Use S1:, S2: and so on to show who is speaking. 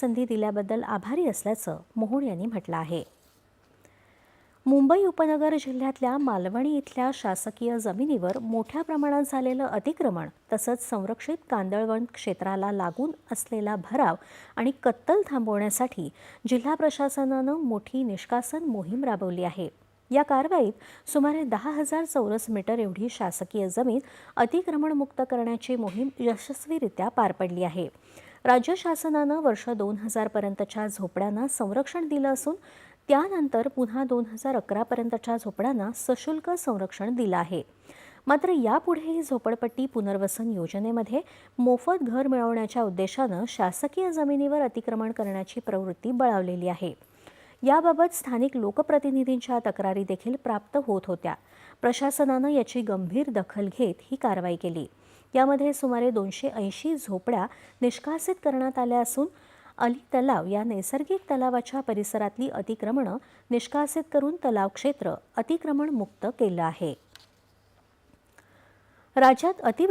S1: संधी दिल्याबद्दल आभारी असल्याचं मोहोळ यांनी म्हटलं आहे. मुंबई उपनगर जिल्ह्यातल्या मालवणी इथल्या शासकीय जमिनीवर मोठ्या प्रमाणात झालेलं अतिक्रमण तसंच संरक्षित कांदळवन क्षेत्राला लागून असलेला भराव आणि कत्तल थांबवण्यासाठी जिल्हा प्रशासनानं मोठी निष्कासन मोहीम राबवली आहे. या कारवाईत सुमारे दहा हजार चौरस मीटर एवढी शासकीय जमीन अतिक्रमणमुक्त करण्याची मोहीम यशस्वीरित्या पार पडली आहे. राज्य शासनानं वर्ष दोन हजारपर्यंतच्या झोपड्यांना संरक्षण दिलं असून त्यानंतर पुन्हा दोन हजार अकरापर्यंतच्या झोपड्यांना सशुल्क संरक्षण दिलं आहे. मात्र यापुढेही झोपडपट्टी पुनर्वसन योजनेमध्ये मोफत घर मिळवण्याच्या उद्देशानं शासकीय जमिनीवर अतिक्रमण करण्याची प्रवृत्ती बळावलेली आहे. याबाबत स्थानिक लोकप्रतिनिधींच्या तक्रारी देखील प्राप्त होत होत्या. प्रशासनानं याची गंभीर दखल घेत ही कारवाई केली. यामध्ये सुमारे दोनशे ऐंशी झोपड्या निष्कासित करण्यात आल्या असून अली तलाव या नैसर्गिक तलावाच्या परिसरातली अतिक्रमणं निष्कासित करून तलाव क्षेत्र अतिक्रमण मुक्त केलं आहे. राज्यात अतिवृ